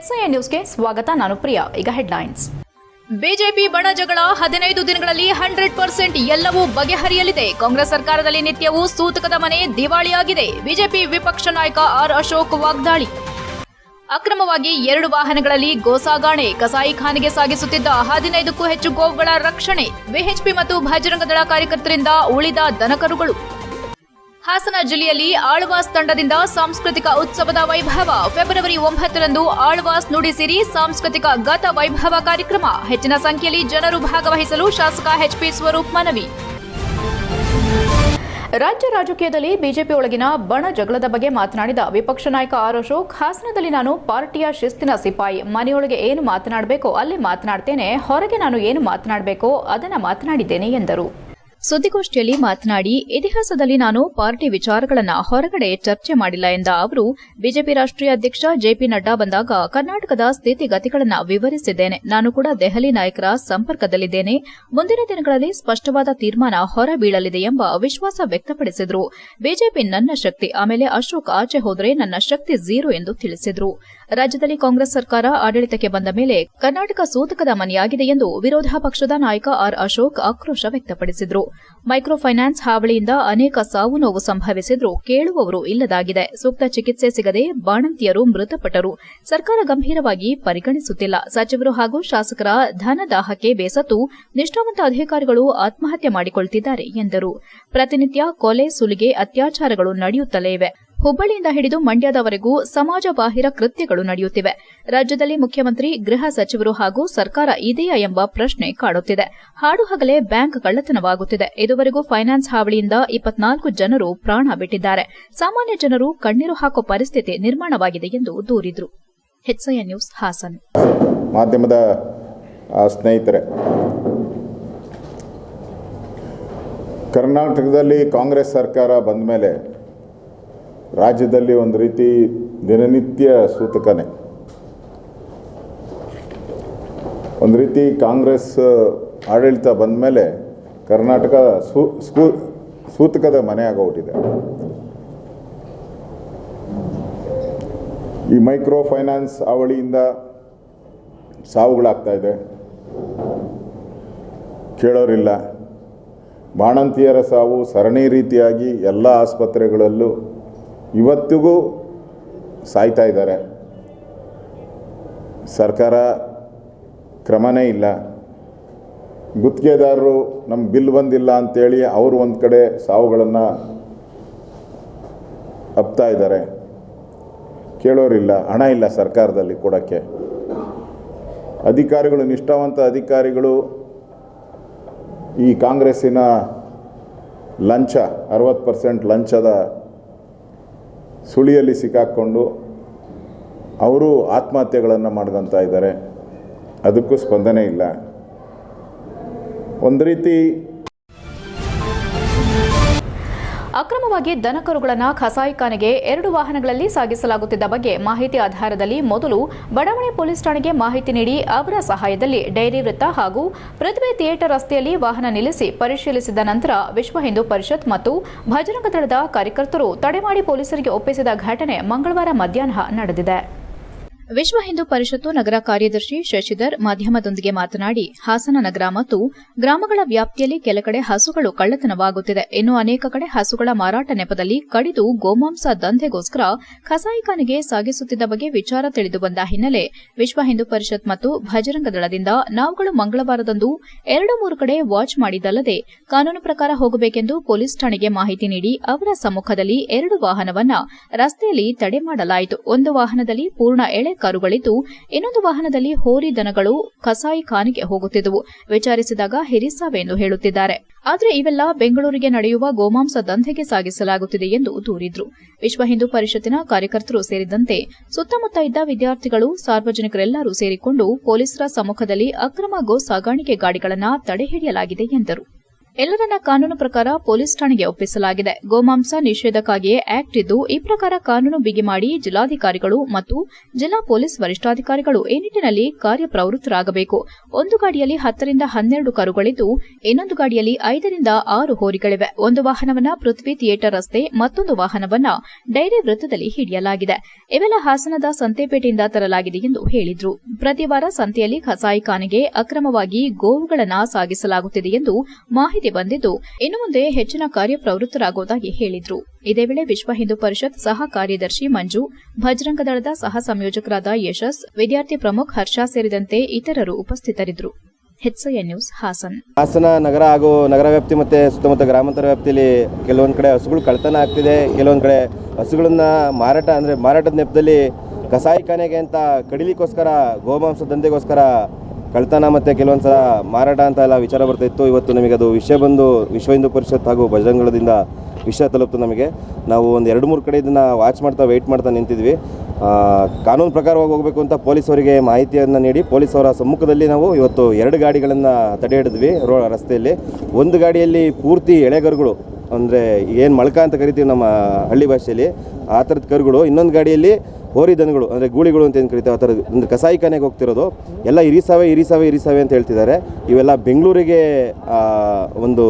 ಹೆಚ್ಐ ನ್ಯೂಸ್ಗೆ ಸ್ವಾಗತ, ನಾನು ಪ್ರಿಯಾ. ಈಗ ಹೆಡ್ಲೈನ್ಸ್ ಬಿಜೆಪಿ ಬಣ ಜಗಳ ಹದಿನೈದು ದಿನಗಳಲ್ಲಿ ಹಂಡ್ರೆಡ್ ಪರ್ಸೆಂಟ್ ಎಲ್ಲವೂ ಬಗೆಹರಿಯಲಿದೆ. ಕಾಂಗ್ರೆಸ್ ಸರ್ಕಾರದಲ್ಲಿ ನಿತ್ಯವೂ ಸೂತಕದ ಮನೆ ದಿವಾಳಿಯಾಗಿದೆ. ಬಿಜೆಪಿ ವಿಪಕ್ಷ ನಾಯಕ ಆರ್ ಅಶೋಕ್ ವಾಗ್ದಾಳಿ. ಅಕ್ರಮವಾಗಿ ಎರಡು ವಾಹನಗಳಲ್ಲಿ ಗೋಸಾಗಾಣೆ ಕಸಾಯಿಖಾನೆಗೆ ಸಾಗಿಸುತ್ತಿದ್ದ ಹದಿನೈದಕ್ಕೂ ಹೆಚ್ಚು ಗೋವುಗಳ ರಕ್ಷಣೆ, ಬಿಎಚ್ಪಿ ಮತ್ತು ಭಜರಂಗದಳ ಕಾರ್ಯಕರ್ತರಿಂದ ಉಳಿದ ದನಕರುಗಳು. ಹಾಸನ ಜಿಲ್ಲೆಯಲ್ಲಿ ಆಳ್ವಾಸ್ ತಂಡದಿಂದ ಸಾಂಸ್ಕೃತಿಕ ಉತ್ಸವದ ವೈಭವ. ಫೆಬ್ರವರಿ ಒಂಬತ್ತರಂದು ಆಳ್ವಾಸ್ ನುಡಿಸಿರಿ ಸಾಂಸ್ಕೃತಿಕ ಗತ ವೈಭವ ಕಾರ್ಯಕ್ರಮ. ಹೆಚ್ಚಿನ ಸಂಖ್ಯೆಯಲ್ಲಿ ಜನರು ಭಾಗವಹಿಸಲು ಶಾಸಕ ಎಚ್ಪಿ ಸ್ವರೂಪ್ ಮನವಿ. ರಾಜ್ಯ ರಾಜಕೀಯದಲ್ಲಿ ಬಿಜೆಪಿ ಒಳಗಿನ ಬಣ ಜಗಳದ ಬಗ್ಗೆ ಮಾತನಾಡಿದ ವಿಪಕ್ಷ ನಾಯಕ ಆರ್ ಅಶೋಕ್, ಹಾಸನದಲ್ಲಿ ನಾನು ಪಾರ್ಟಿಯ ಶಿಸ್ತಿನ ಸಿಪಾಯಿ. ಮನೆಯೊಳಗೆ ಏನು ಮಾತನಾಡಬೇಕೋ ಅಲ್ಲಿ ಮಾತನಾಡ್ತೇನೆ, ಹೊರಗೆ ನಾನು ಏನು ಮಾತನಾಡಬೇಕೋ ಅದನ್ನು ಮಾತನಾಡಿದ್ದೇನೆ ಎಂದರು. ಸುದ್ದಿಗೋಷ್ಠಿಯಲ್ಲಿ ಮಾತನಾಡಿ, ಇತಿಹಾಸದಲ್ಲಿ ನಾನು ಪಾರ್ಟಿ ವಿಚಾರಗಳನ್ನು ಹೊರಗಡೆ ಚರ್ಚೆ ಮಾಡಿಲ್ಲ ಎಂದ ಅವರು, ಬಿಜೆಪಿ ರಾಷ್ಟ್ರೀಯ ಅಧ್ಯಕ್ಷ ಜೆಪಿ ನಡ್ಡಾ ಬಂದಾಗ ಕರ್ನಾಟಕದ ಸ್ಥಿತಿಗತಿಗಳನ್ನು ವಿವರಿಸಿದ್ದೇನೆ. ನಾನು ಕೂಡ ದೆಹಲಿ ನಾಯಕರ ಸಂಪರ್ಕದಲ್ಲಿದ್ದೇನೆ. ಮುಂದಿನ ದಿನಗಳಲ್ಲಿ ಸ್ಪಷ್ಟವಾದ ತೀರ್ಮಾನ ಹೊರಬೀಳಲಿದೆ ಎಂಬ ವಿಶ್ವಾಸ ವ್ಯಕ್ತಪಡಿಸಿದರು. ಬಿಜೆಪಿ ನನ್ನ ಶಕ್ತಿ, ಆಮೇಲೆ ಅಶೋಕ್ ಆಚೆ ಹೋದರೆ ನನ್ನ ಶಕ್ತಿ ಜೀರೋ ಎಂದು ತಿಳಿಸಿದರು. ರಾಜ್ಯದಲ್ಲಿ ಕಾಂಗ್ರೆಸ್ ಸರ್ಕಾರ ಆಡಳಿತಕ್ಕೆ ಬಂದ ಮೇಲೆ ಕರ್ನಾಟಕ ಸೂತಕದ ಮನೆಯಾಗಿದೆ ಎಂದು ವಿರೋಧ ಪಕ್ಷದ ನಾಯಕ ಆರ್ ಅಶೋಕ್ ಆಕ್ರೋಶ ವ್ಯಕ್ತಪಡಿಸಿದರು. ಮೈಕ್ರೋ ಫೈನಾನ್ಸ್ ಹಾವಳಿಯಿಂದ ಅನೇಕ ಸಾವು ನೋವು ಸಂಭವಿಸಿದ್ರೂ ಕೇಳುವವರು ಇಲ್ಲದಾಗಿದೆ. ಸೂಕ್ತ ಚಿಕಿತ್ಸೆ ಸಿಗದೆ ಬಾಣಂತಿಯರು ಮೃತಪಟ್ಟರು. ಸರ್ಕಾರ ಗಂಭೀರವಾಗಿ ಪರಿಗಣಿಸುತ್ತಿಲ್ಲ. ಸಚಿವರು ಹಾಗೂ ಶಾಸಕರ ಧನದಾಹಕ್ಕೆ ಬೇಸತ್ತು ನಿಷ್ಠಾವಂತ ಅಧಿಕಾರಿಗಳು ಆತ್ಮಹತ್ಯೆ ಮಾಡಿಕೊಳ್ಳುತ್ತಿದ್ದಾರೆ ಎಂದರು. ಪ್ರತಿನಿತ್ಯ ಕೊಲೆ, ಸುಲಿಗೆ, ಅತ್ಯಾಚಾರಗಳು ನಡೆಯುತ್ತಲೇ ಇವೆ. ಹುಬ್ಬಳ್ಳಿಯಿಂದ ಹಿಡಿದು ಮಂಡ್ಯದವರೆಗೂ ಸಮಾಜ ಬಾಹಿರ ಕೃತ್ಯಗಳು ನಡೆಯುತ್ತಿವೆ. ರಾಜ್ಯದಲ್ಲಿ ಮುಖ್ಯಮಂತ್ರಿ, ಗೃಹ ಸಚಿವರು ಹಾಗೂ ಸರ್ಕಾರ ಇದೆಯಾ ಎಂಬ ಪ್ರಶ್ನೆ ಕಾಡುತ್ತಿದೆ. ಹಾಡು ಹಗಲೇ ಬ್ಯಾಂಕ್ ಕಳ್ಳತನವಾಗುತ್ತಿದೆ. ಇದುವರೆಗೂ ಫೈನಾನ್ಸ್ ಹಾವಳಿಯಿಂದ ಇಪ್ಪತ್ನಾಲ್ಕು ಜನರು ಪ್ರಾಣ ಬಿಟ್ಟಿದ್ದಾರೆ. ಸಾಮಾನ್ಯ ಜನರು ಕಣ್ಣೀರು ಹಾಕೋ ಪರಿಸ್ಥಿತಿ ನಿರ್ಮಾಣವಾಗಿದೆ ಎಂದು ದೂರಿದರು. ನ್ಯೂಸ್ ಹಾಸನ್. ಮಾಧ್ಯಮದ ಸ್ನೇಹಿತರೆ, ಕರ್ನಾಟಕದಲ್ಲಿ ಕಾಂಗ್ರೆಸ್ ಸರ್ಕಾರ ಬಂದ ಮೇಲೆ ರಾಜ್ಯದಲ್ಲಿ ಒಂದು ರೀತಿ ದಿನನಿತ್ಯ ಸೂತಕನೇ. ಒಂದು ರೀತಿ ಕಾಂಗ್ರೆಸ್ ಆಡಳಿತ ಬಂದ ಮೇಲೆ ಕರ್ನಾಟಕ ಸೂ ಸೂತಕದ ಮನೆ ಆಗೋಗ್ಬಿಟ್ಟಿದೆ. ಈ ಮೈಕ್ರೋ ಫೈನಾನ್ಸ್ ಅವಳಿಯಿಂದ ಸಾವುಗಳಾಗ್ತಾ ಇದೆ. ಕೇಳೋರಿಲ್ಲ. ಬಾಣಂತಿಯರ ಸಾವು ಸರಣಿ ರೀತಿಯಾಗಿ ಎಲ್ಲ ಆಸ್ಪತ್ರೆಗಳಲ್ಲೂ ಇವತ್ತಿಗೂ ಸಾಯ್ತಾ ಇದ್ದಾರೆ. ಸರ್ಕಾರ ಕ್ರಮನೇ ಇಲ್ಲ. ಗುತ್ತಿಗೆದಾರರು ನಮ್ಮ ಬಿಲ್ ಬಂದಿಲ್ಲ ಅಂತೇಳಿ ಅವರು ಒಂದು ಕಡೆ ಸಾವುಗಳನ್ನು ಅಪ್ತಾ ಇದ್ದಾರೆ. ಕೇಳೋರಿಲ್ಲ, ಹಣ ಇಲ್ಲ ಸರ್ಕಾರದಲ್ಲಿ ಕೊಡೋಕ್ಕೆ. ಅಧಿಕಾರಿಗಳು, ನಿಷ್ಠಾವಂತ ಅಧಿಕಾರಿಗಳು, ಈ ಕಾಂಗ್ರೆಸ್ಸಿನ ಲಂಚ, ಅರವತ್ತು ಪರ್ಸೆಂಟ್ ಲಂಚದ ಸುಳಿಯಲ್ಲಿ ಸಿಕ್ಕಾಕ್ಕೊಂಡು ಅವರು ಆತ್ಮಹತ್ಯೆಗಳನ್ನು ಮಾಡ್ಕೊತಾ ಇದ್ದಾರೆ. ಅದಕ್ಕೂ ಸ್ಪಂದನೆ ಇಲ್ಲ. ಒಂದು ರೀತಿ ಅಕ್ರಮವಾಗಿ ದನಕರುಗಳನ್ನು ಖಸಾಯಿಖಾನೆಗೆ ಎರಡು ವಾಹನಗಳಲ್ಲಿ ಸಾಗಿಸಲಾಗುತ್ತಿದ್ದ ಬಗ್ಗೆ ಮಾಹಿತಿ ಆಧಾರದಲ್ಲಿ ಮೊದಲು ಬಡಾವಣೆ ಪೊಲೀಸ್ ಠಾಣೆಗೆ ಮಾಹಿತಿ ನೀಡಿ ಅವರ ಸಹಾಯದಲ್ಲಿ ಡೈರಿ ವೃತ್ತ ಹಾಗೂ ಪ್ರತಿಭೆ ಥಿಯೇಟರ್ ರಸ್ತೆಯಲ್ಲಿ ವಾಹನ ನಿಲ್ಲಿಸಿ ಪರಿಶೀಲಿಸಿದ ನಂತರ ವಿಶ್ವ ಹಿಂದೂ ಪರಿಷತ್ ಮತ್ತು ಭಜರಂಗ ದಳದ ಕಾರ್ಯಕರ್ತರು ತಡೆಮಾಡಿ ಪೊಲೀಸರಿಗೆ ಒಪ್ಪಿಸಿದ ಘಟನೆ ಮಂಗಳವಾರ ಮಧ್ಯಾಹ್ನ ನಡೆದಿದೆ. ವಿಶ್ವ ಹಿಂದೂ ಪರಿಷತ್ತು ನಗರ ಕಾರ್ಯದರ್ಶಿ ಶಶಿಧರ್ ಮಾಧ್ಯಮದೊಂದಿಗೆ ಮಾತನಾಡಿ, ಹಾಸನ ನಗರ ಮತ್ತು ಗ್ರಾಮಗಳ ವ್ಯಾಪ್ತಿಯಲ್ಲಿ ಕೆಲ ಕಡೆ ಹಸುಗಳು ಕಳ್ಳತನವಾಗುತ್ತಿದೆ. ಇನ್ನು ಅನೇಕ ಕಡೆ ಹಸುಗಳ ಮಾರಾಟ ನೆಪದಲ್ಲಿ ಕಡಿದು ಗೋಮಾಂಸ ದಂಧೆಗೋಸ್ಕರ ಕಸಾಯಿಖಾನೆಗೆ ಸಾಗಿಸುತ್ತಿದ್ದ ಬಗ್ಗೆ ವಿಚಾರ ತಿಳಿದು ಬಂದ ಹಿನ್ನೆಲೆ ವಿಶ್ವ ಹಿಂದೂ ಪರಿಷತ್ ಮತ್ತು ಭಜರಂಗ ದಳದಿಂದ ನಾವುಗಳು ಮಂಗಳವಾರದಂದು ಎರಡು ಮೂರು ಕಡೆ ವಾಚ್ ಮಾಡಿದ್ದಲ್ಲದೆ ಕಾನೂನು ಪ್ರಕಾರ ಹೋಗಬೇಕೆಂದು ಪೊಲೀಸ್ ಠಾಣೆಗೆ ಮಾಹಿತಿ ನೀಡಿ ಅವರ ಸಮ್ಮುಖದಲ್ಲಿ ಎರಡು ವಾಹನವನ್ನ ರಸ್ತೆಯಲ್ಲಿ ತಡೆ ಮಾಡಲಾಯಿತು. ಒಂದು ವಾಹನದಲ್ಲಿ ಪೂರ್ಣ ಎಳೆ ಕಾರುಗಳಿದ್ದು, ಇನ್ನೊಂದು ವಾಹನದಲ್ಲಿ ಹೋರಿ ದನಗಳು ಕಸಾಯಿ ಖಾನಿಗೆ ಹೋಗುತ್ತಿದ್ದವು, ವಿಚಾರಿಸಿದಾಗ ಹಿರಿಸಾವೆ ಎಂದು ಹೇಳುತ್ತಿದ್ದಾರೆ. ಆದರೆ ಇವೆಲ್ಲ ಬೆಂಗಳೂರಿಗೆ ನಡೆಯುವ ಗೋಮಾಂಸ ದಂಧೆಗೆ ಸಾಗಿಸಲಾಗುತ್ತಿದೆ ಎಂದು ದೂರಿದ್ರು. ವಿಶ್ವ ಹಿಂದೂ ಪರಿಷತ್ತಿನ ಕಾರ್ಯಕರ್ತರು ಸೇರಿದಂತೆ ಸುತ್ತಮುತ್ತ ಇದ್ದ ವಿದ್ಯಾರ್ಥಿಗಳು, ಸಾರ್ವಜನಿಕರೆಲ್ಲರೂ ಸೇರಿಕೊಂಡು ಪೊಲೀಸರ ಸಮ್ಮುಖದಲ್ಲಿ ಅಕ್ರಮ ಗೋ ಸಾಗಾಣಿಕೆ ಗಾಡಿಗಳನ್ನು ತಡೆಹಿಡಿಯಲಾಗಿದೆ ಎಂದರು. ಎಲ್ಲರನ್ನ ಕಾನೂನು ಪ್ರಕಾರ ಪೊಲೀಸ್ ಠಾಣೆಗೆ ಒಪ್ಪಿಸಲಾಗಿದೆ. ಗೋಮಾಂಸ ನಿಷೇಧಕ್ಕಾಗಿಯೇ ಆಕ್ಟ್ ಇದ್ದು, ಈ ಪ್ರಕಾರ ಕಾನೂನು ಬಿಗಿ ಮಾಡಿ ಜಿಲ್ಲಾಧಿಕಾರಿಗಳು ಮತ್ತು ಜಿಲ್ಲಾ ಪೊಲೀಸ್ ವರಿಷ್ಠಾಧಿಕಾರಿಗಳು ಈ ನಿಟ್ಟನಲ್ಲಿ ಕಾರ್ಯಪ್ರವೃತ್ತರಾಗಬೇಕು. ಒಂದು ಗಾಡಿಯಲ್ಲಿ ಹತ್ತರಿಂದ ಹನ್ನೆರಡು ಕರುಗಳಿದ್ದು, ಇನ್ನೊಂದು ಗಾಡಿಯಲ್ಲಿ ಐದರಿಂದ ಆರು ಹೋರಿಗಳಿವೆ. ಒಂದು ವಾಹನವನ್ನ ಪೃಥ್ವಿ ಥಿಯೇಟರ್ ರಸ್ತೆ, ಮತ್ತೊಂದು ವಾಹನವನ್ನ ಡೈರಿ ವೃತ್ತದಲ್ಲಿ ಹಿಡಿಯಲಾಗಿದೆ. ಇವೆಲ್ಲ ಹಾಸನದ ಸಂತೆಪೇಟೆಯಿಂದ ತರಲಾಗಿದೆ ಎಂದು ಹೇಳಿದ್ರು. ಪ್ರತಿವಾರ ಸಂತೆಯಲ್ಲಿ ಕಸಾಯಿಖಾನೆಗೆ ಅಕ್ರಮವಾಗಿ ಗೋವುಗಳನ್ನ ಸಾಗಿಸಲಾಗುತ್ತಿದೆ ಎಂದು ಮಾಹಿತಿ ಬಂದಿದ್ದು, ಇನ್ನು ಮುಂದೆ ಹೆಚ್ಚಿನ ಕಾರ್ಯಪ್ರವೃತ್ತರಾಗುವುದಾಗಿ ಹೇಳಿದ್ರು. ಇದೇ ವೇಳೆ ವಿಶ್ವ ಹಿಂದೂ ಪರಿಷತ್ ಸಹ ಕಾರ್ಯದರ್ಶಿ ಮಂಜು ಭಜರಂಗದಳದ ಸಹ ಸಂಯೋಜಕರಾದ ಯಶಸ್, ವಿದ್ಯಾರ್ಥಿ ಪ್ರಮುಖ್ ಹರ್ಷ ಸೇರಿದಂತೆ ಇತರರು ಉಪಸ್ಥಿತರಿದ್ದರು. ನ್ಯೂಸ್, ಹಾಸನ್. ಹಾಸನ ನಗರ ಹಾಗೂ ನಗರ ವ್ಯಾಪ್ತಿ ಮತ್ತು ಸುತ್ತಮುತ್ತ ಗ್ರಾಮಾಂತರ ವ್ಯಾಪ್ತಿಯಲ್ಲಿ ಕೆಲವೊಂದು ಕಡೆ ಹಸುಗಳು ಕಳ್ತನ ಆಗ್ತಿದೆ. ಕೆಲವೊಂದು ಕಡೆ ಹಸುಗಳನ್ನ ಮಾರಾಟ ಅಂದರೆ ಮಾರಾಟದ ನೆಪದಲ್ಲಿ ಕಸಾಯಿಖಾನೆಗೆ ಅಂತ ಕಡಿಲಿಕ್ಕೋಸ್ಕರ ಗೋಮಾಂಸ ದಂಧೆಗೋಸ್ಕರ ಕಳ್ತನ ಮತ್ತು ಕೆಲವೊಂದು ಸಲ ಮಾರಾಟ ಅಂತ ಎಲ್ಲ ವಿಚಾರ ಬರ್ತಾಯಿತ್ತು ಇವತ್ತು ನಮಗೆ ಅದು ವಿಷಯ ಬಂದು ವಿಶ್ವ ಹಿಂದೂ ಪರಿಷತ್ ಹಾಗೂ ಬಜರಂಗಳದಿಂದ ವಿಷಯ ತಲುಪ್ತು ನಮಗೆ. ನಾವು ಒಂದು ಎರಡು ಮೂರು ಕಡೆ ಇದನ್ನು ವಾಚ್ ಮಾಡ್ತಾ ವೆಯ್ಟ್ ಮಾಡ್ತಾ ನಿಂತಿದ್ವಿ. ಕಾನೂನು ಪ್ರಕಾರವಾಗಿ ಹೋಗಬೇಕು ಅಂತ ಪೊಲೀಸವರಿಗೆ ಮಾಹಿತಿಯನ್ನು ನೀಡಿ ಪೊಲೀಸವರ ಸಮ್ಮುಖದಲ್ಲಿ ನಾವು ಇವತ್ತು ಎರಡು ಗಾಡಿಗಳನ್ನು ತಡೆ ಹಿಡಿದ್ವಿ ರೋ, ರಸ್ತೆಯಲ್ಲಿ. ಒಂದು ಗಾಡಿಯಲ್ಲಿ ಪೂರ್ತಿ ಎಳೆಗರುಗಳು, ಅಂದರೆ ಏನು ಮಳ್ಕ ಅಂತ ಕರಿತೀವಿ ನಮ್ಮ ಹಳ್ಳಿ ಭಾಷೆಯಲ್ಲಿ, ಆ ಥರದ ಕರುಗಳು. ಇನ್ನೊಂದು ಗಾಡಿಯಲ್ಲಿ ಹೋರಿ ದನಗಳು, ಅಂದರೆ ಗೂಳಿಗಳು ಅಂತ ಏನು ಕರಿತಾವೆ ಆ ಥರ ಅಂದರೆ ಕಸಾಯಿಖಾನೆಗೆ ಹೋಗ್ತಿರೋದು. ಎಲ್ಲ ಇರಿಸಾವೆ ಇರಿಸಾವೆ ಇರಿಸಾವೆ ಅಂತ ಹೇಳ್ತಿದ್ದಾರೆ. ಇವೆಲ್ಲ ಬೆಂಗಳೂರಿಗೆ ಒಂದು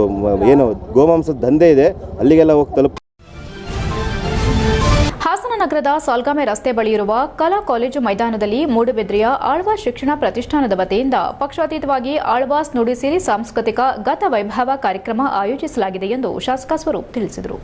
ಏನು ಗೋಮಾಂಸದ ದಂಧೆ ಇದೆ. ಅಲ್ಲಿಗೆಲ್ಲ ಹೋಗಿ ತಲುಪ ನಗರದ ಸಾಲ್ಗಾಮೆ ರಸ್ತೆ ಬಳಿ ಇರುವ ಕಲಾ ಕಾಲೇಜು ಮೈದಾನದಲ್ಲಿ ಮೂಡುಬೆದ್ರೆಯ ಆಳ್ವಾಸ್ ಶಿಕ್ಷಣ ಪ್ರತಿಷ್ಠಾನದ ವತಿಯಿಂದ ಪಕ್ಷಾತೀತವಾಗಿ ಆಳ್ವಾಸ್ ನುಡಿಸಿರಿ ಸಾಂಸ್ಕೃತಿಕ ಗತ ವೈಭವ ಕಾರ್ಯಕ್ರಮ ಆಯೋಜಿಸಲಾಗಿದೆ ಎಂದು ಶಾಸಕ ಸ್ವರೂಪ್ ತಿಳಿಸಿದರು.